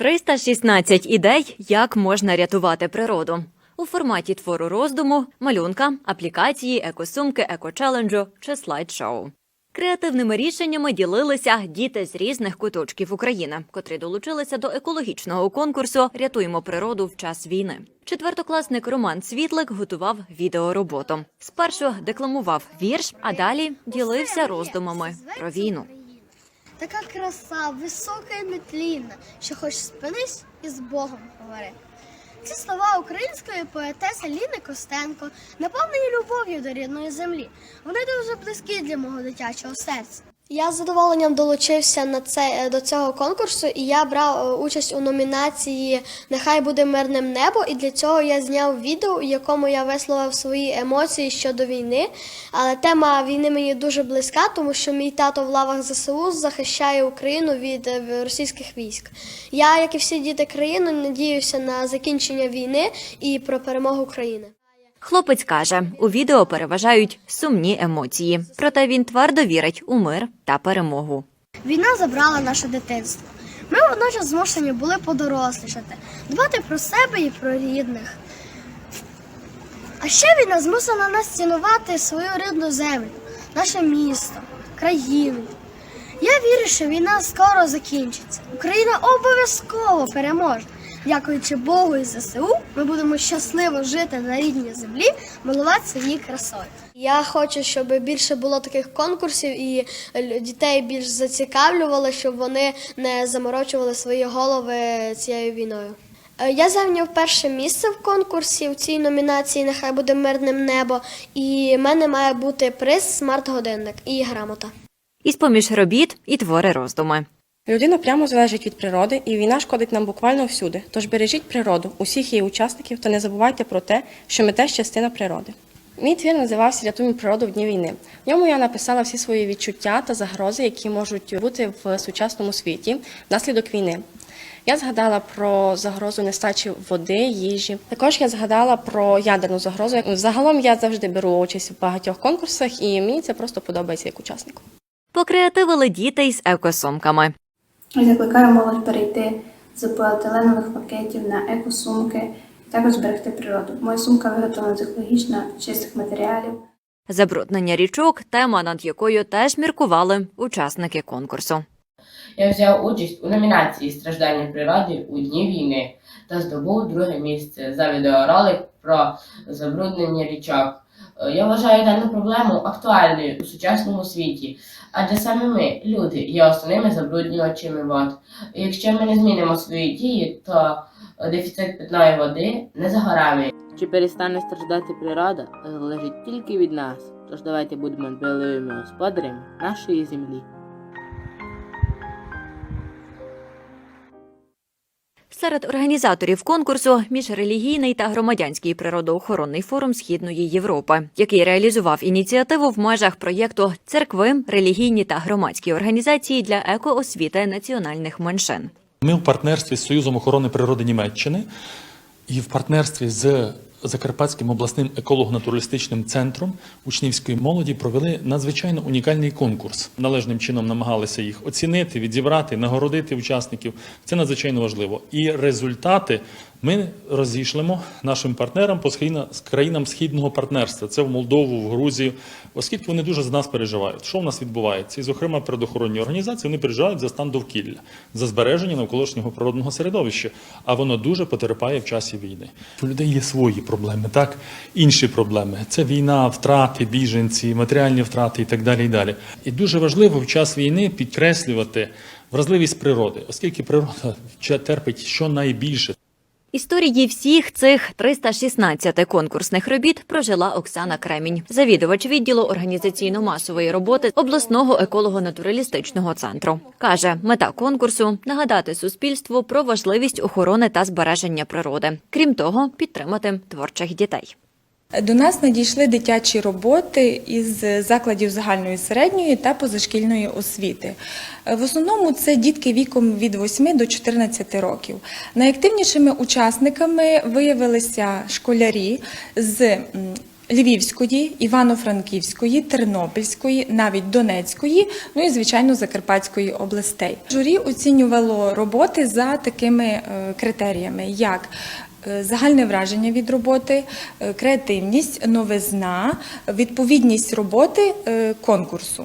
316 ідей, як можна рятувати природу. У форматі твору роздуму, малюнка, аплікації, екосумки, екочеленджу чи слайд-шоу. Креативними рішеннями ділилися діти з різних куточків України, котрі долучилися до екологічного конкурсу Рятуємо природу в час війни. Четвертокласник Роман Світлик готував відеороботу. Спершу декламував вірш, а далі ділився роздумами про війну. Така краса, висока і нетлінна, що хоч спинись і з Богом говори. Ці слова української поетеси Ліни Костенко наповнені любов'ю до рідної землі. Вони дуже близькі для мого дитячого серця. Я з задоволенням долучився на це до цього конкурсу, і я брав е, участь у номінації Нехай буде мирним небо. І для цього я зняв відео, у якому я висловив свої емоції щодо війни. Але тема війни мені дуже близька, тому що мій тато в лавах ЗСУ захищає Україну від е, російських військ. Я, як і всі діти країни, надіюся на закінчення війни і про перемогу України. Хлопець каже, у відео переважають сумні емоції, проте він твердо вірить у мир та перемогу. Війна забрала наше дитинство. Ми водночас змушені були подорослішати, дбати про себе і про рідних. А ще війна змусила нас цінувати свою рідну землю, наше місто, країну. Я вірю, що війна скоро закінчиться. Україна обов'язково переможе. Дякуючи Богу і ЗСУ, ми будемо щасливо жити на рідній землі, милуватися її красою. Я хочу, щоб більше було таких конкурсів і дітей більш зацікавлювали, щоб вони не заморочували свої голови цією війною. Е, Я зайняв перше місце в конкурсі в цій номінації Нехай буде мирним небо. І в мене має бути приз смарт-годинник і грамота. Із поміж робіт і твори роздуми. Людина прямо залежить від природи, і війна шкодить нам буквально всюди. Тож бережіть природу, усіх її учасників, та не забувайте про те, що ми теж частина природи. Мій твір називався Рятуємо природу в дні війни. В ньому я написала всі свої відчуття та загрози, які можуть бути в сучасному світі внаслідок війни. Я згадала про загрозу нестачі води, їжі. Також я згадала про ядерну загрозу. Загалом я завжди беру участь в багатьох конкурсах, і мені це просто подобається як учаснику. Покреативили діти із екосумками. Закликаю молодь перейти з поліетиленових пакетів на екосумки і також зберегти природу. Моя сумка виготовлена з екологічно чистих матеріалів. Забруднення річок тема, над якою теж міркували учасники конкурсу. Я взяв участь у номінації Страждання природи у дні війни та здобув друге місце за відеоролик про забруднення річок. Е, Я вважаю дану проблему актуальною у сучасному світі, адже саме ми, люди, є основними забруднювачами вод. Якщо ми не змінимо свої дії, то е, дефіцит питної води не за горами. Чи перестане страждати природа, залежить тільки від нас. Тож давайте будемо дбайливими господарями нашої землі. Серед організаторів конкурсу міжрелігійний та громадянський природоохоронний форум Східної Європи, який реалізував ініціативу в межах проєкту Церкви, релігійні та громадські організації для екоосвіти національних меншин. Ми в партнерстві з Союзом охорони природи Німеччини і в партнерстві з Закарпатським обласним еколого-натуралістичним центром учнівської молоді провели надзвичайно унікальний конкурс. Належним чином намагалися їх оцінити, відзібрати, нагородити учасників. Це надзвичайно важливо. І результати ми розійшлемо нашим партнерам по країнам східного партнерства. Це в Молдову, в Грузію, оскільки вони дуже за нас переживають. Що в нас відбувається? І, зокрема, природоохоронні організації вони переживають за стан довкілля, за збереження навколишнього природного середовища, а воно дуже потерпає в часі війни. У людей є свої проблеми, так інші проблеми. Це війна, втрати, біженці, матеріальні втрати і так далі. І далі. І дуже важливо в час війни підкреслювати вразливість природи, оскільки природа терпить щонайбільше. Історії всіх цих 316 конкурсних робіт прожила Оксана Кремінь, завідувач відділу організаційно-масової роботи обласного еколого-натуралістичного центру. каже, мета конкурсу нагадати суспільству про важливість охорони та збереження природи. Крім того, підтримати творчих дітей. До нас надійшли дитячі роботи із закладів загальної середньої та позашкільної освіти. В основному це дітки віком від 8 до 14 років. Найактивнішими учасниками виявилися школярі з Львівської, Івано-Франківської, Тернопільської, навіть Донецької, ну і звичайно Закарпатської областей. Журі оцінювало роботи за такими е, критеріями, як Загальне враження від роботи, е, креативність, новизна, відповідність роботи е, конкурсу.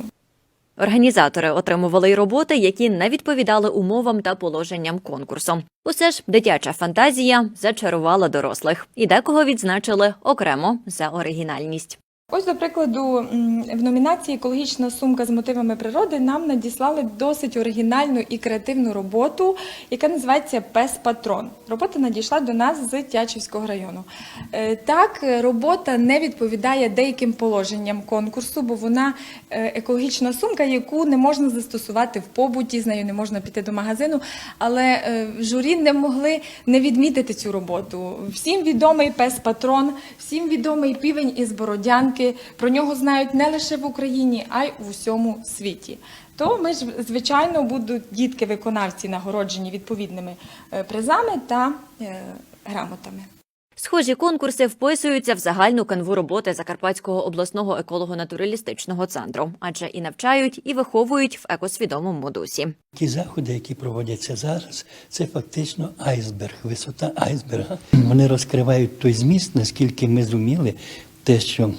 Організатори отримували й роботи, які не відповідали умовам та положенням конкурсу. Усе ж дитяча фантазія зачарувала дорослих, і декого відзначили окремо за оригінальність. Ось, до прикладу, в номінації Екологічна сумка з мотивами природи нам надіслали досить оригінальну і креативну роботу, яка називається Пес Патрон. Робота надійшла до нас з Тячівського району. Е, Так, робота не відповідає деяким положенням конкурсу, бо вона е, екологічна сумка, яку не можна застосувати в побуті, з нею не можна піти до магазину. Але е, журі не могли не відмітити цю роботу. Всім відомий пес Патрон, всім відомий півень із Бородянки. Про нього знають не лише в Україні, а й у всьому світі. То ми ж, звичайно, будуть дітки-виконавці нагороджені відповідними е, призами та е, грамотами. Схожі конкурси вписуються в загальну канву роботи Закарпатського обласного еколого-натуралістичного центру, адже і навчають, і виховують в екосвідомому дусі. Ті заходи, які проводяться зараз, це фактично айсберг, висота айсберга. Вони розкривають той зміст, наскільки ми зуміли те, що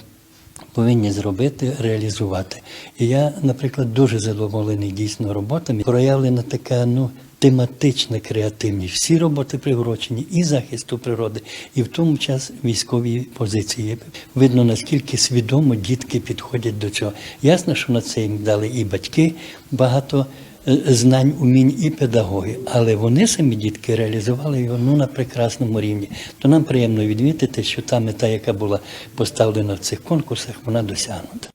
повинні зробити, реалізувати. І я, наприклад, дуже задоволений дійсно роботами. Проявлена така ну. Тематична креативність. Всі роботи приурочені і захисту природи, і в тому час військові позиції. Видно, наскільки свідомо дітки підходять до цього. Ясно, що на це їм дали і батьки багато знань, умінь, і педагоги, але вони самі дітки реалізували його ну, на прекрасному рівні. То нам приємно відмітити, що та мета, яка була поставлена в цих конкурсах, вона досягнута.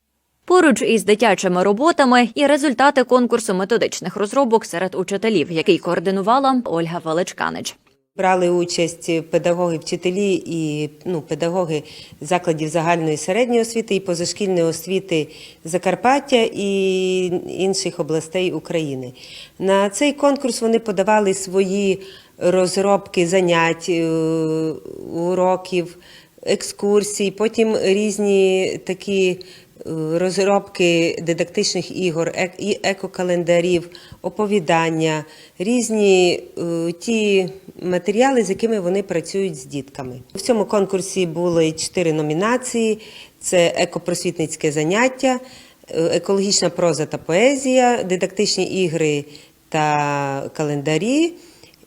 Поруч із дитячими роботами і результати конкурсу методичних розробок серед учителів, який координувала Ольга Величканич. Брали участь педагоги, вчителі і ну, педагоги закладів загальної середньої освіти і позашкільної освіти Закарпаття і інших областей України. На цей конкурс вони подавали свої розробки занять, е, уроків, екскурсій, потім різні такі розробки дидактичних ігор, екокалендарів, оповідання, різні е, ті матеріали, з якими вони працюють з дітками. В цьому конкурсі були чотири номінації: це екопросвітницьке заняття, е, екологічна проза та поезія, дидактичні ігри та календарі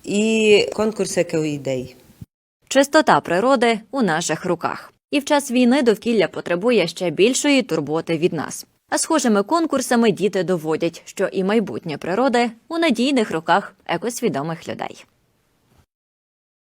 і конкурс екоідей. Чистота природи у наших руках. І в час війни довкілля потребує ще більшої турботи від нас. А схожими конкурсами діти доводять, що і майбутнє природи у надійних руках екосвідомих людей.